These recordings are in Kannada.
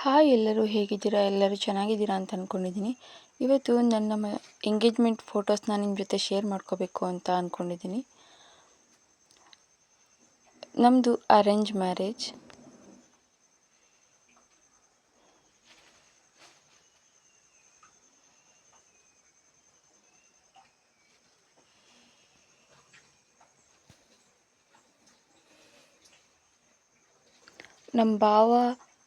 ಹಾಯ್ ಎಲ್ಲರೂ, ಹೇಗಿದ್ದೀರಾ? ಎಲ್ಲರೂ ಚೆನ್ನಾಗಿದ್ದೀರಾ ಅಂತ ಅಂದ್ಕೊಂಡಿದ್ದೀನಿ ಇವತ್ತು ನನ್ನ ಮ ಎಂಗೇಜ್ಮೆಂಟ್ ಫೋಟೋಸ್ನ ನಿಮ್ಮ ಜೊತೆ ಶೇರ್ ಮಾಡ್ಕೋಬೇಕು ಅಂತ ಅಂದ್ಕೊಂಡಿದ್ದೀನಿ ನಮ್ಮದು ಅರೇಂಜ್ ಮ್ಯಾರೇಜ್ ನಮ್ಮ ಭಾವ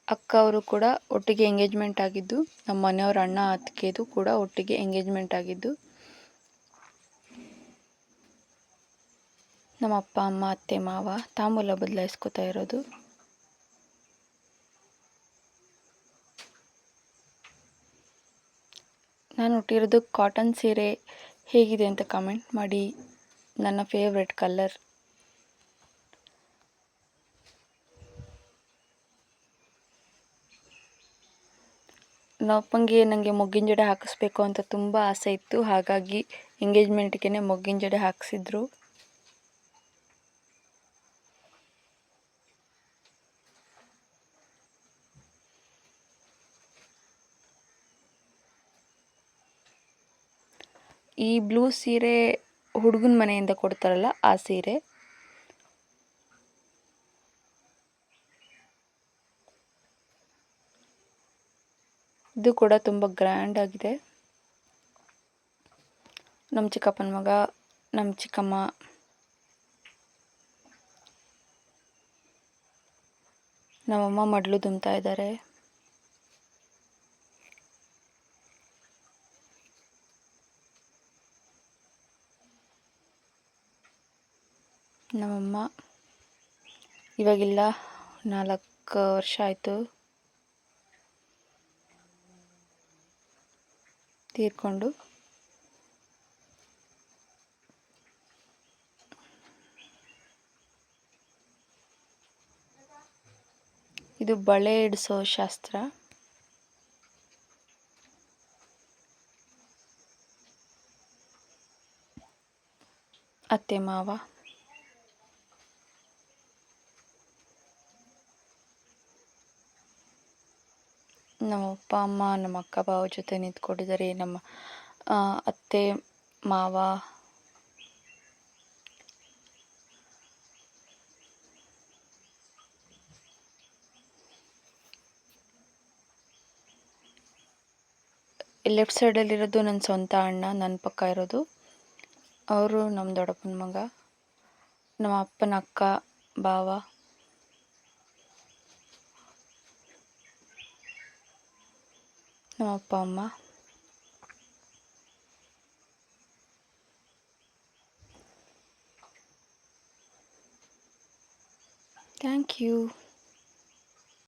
ಅಕ್ಕ ಅವರು ಕೂಡ ಒಟ್ಟಿಗೆ ಎಂಗೇಜ್ಮೆಂಟ್ ಆಗಿದ್ದು ನಮ್ಮ ಮನೆಯವ್ರ ಅಣ್ಣ ಅತ್ತಿಗೆದು ಕೂಡ ಒಟ್ಟಿಗೆ ಎಂಗೇಜ್ಮೆಂಟ್ ಆಗಿದ್ದು. ನಮ್ಮ ಅಪ್ಪ, ಅಮ್ಮ, ಅತ್ತೆ, ಮಾವ ತಾಂಬೂಲ ಬದಲಾಯಿಸ್ಕೊತಾ ಇರೋದು. ನಾನು ಹುಟ್ಟಿರೋದು ಕಾಟನ್ ಸೀರೆ ಹೇಗಿದೆ ಅಂತ ಕಮೆಂಟ್ ಮಾಡಿ. ನನ್ನ ಫೇವ್ರೆಟ್ ಕಲರ್ ನಮ್ಮಪ್ಪಂಗೆ ನನಗೆ ಮೊಗ್ಗಿನ ಜಡೆ ಹಾಕಿಸ್ಬೇಕು ಅಂತ ತುಂಬ ಆಸೆ ಇತ್ತು. ಹಾಗಾಗಿ ಎಂಗೇಜ್ಮೆಂಟ್ಗೆ ಮೊಗ್ಗಿನ ಜಡೆ ಹಾಕಿಸಿದ್ರು. ಈ ಬ್ಲೂ ಸೀರೆ ಹುಡುಗನ ಮನೆಯಿಂದ ಕೊಡ್ತಾರಲ್ಲ, ಆ ಸೀರೆ. ಇದು ಕೂಡ ತುಂಬ ಗ್ರ್ಯಾಂಡ್ ಆಗಿದೆ. ನಮ್ಮ ಚಿಕ್ಕಪ್ಪನ ಮಗ ನಮ್ಮ ಚಿಕ್ಕಮ್ಮ. ನಮ್ಮಮ್ಮ ಮಡ್ಲು ತುಂಬ್ತಾ ಇದ್ದಾರೆ. ನಮ್ಮಮ್ಮ, ಇವಾಗಿಲ್ಲ ನಾಲ್ಕು ವರ್ಷ ಆಯಿತು. ತೀರ್ಕೊಂಡು ಇದು ಬಳೆ ಇಡಿಸೋ ಶಾಸ್ತ್ರ. ಅತ್ತೆ ಮಾವ. ನಮ್ಮ ಅಪ್ಪ, ಅಮ್ಮ, ನಮ್ಮ ಅಕ್ಕ ಭಾವ ಜೊತೆ ನಿಂತ್ಕೊಂಡಿದ್ದಾರೆ. ನಮ್ಮ ಅತ್ತೆ, ಮಾವ ಲೆಫ್ಟ್ ಸೈಡಲ್ಲಿರೋದು ನನ್ನ ಸ್ವಂತ ಅಣ್ಣ, ನನ್ನ ಪಕ್ಕ ಇರೋದು. ಅವರು ನಮ್ಮ ದೊಡ್ಡಪ್ಪನ ಮಗ, ನಮ್ಮ ಅಪ್ಪನ ಅಕ್ಕ, ಬಾವ. ನಮ್ಮ ಅಪ್ಪ ಅಮ್ಮ. Thank you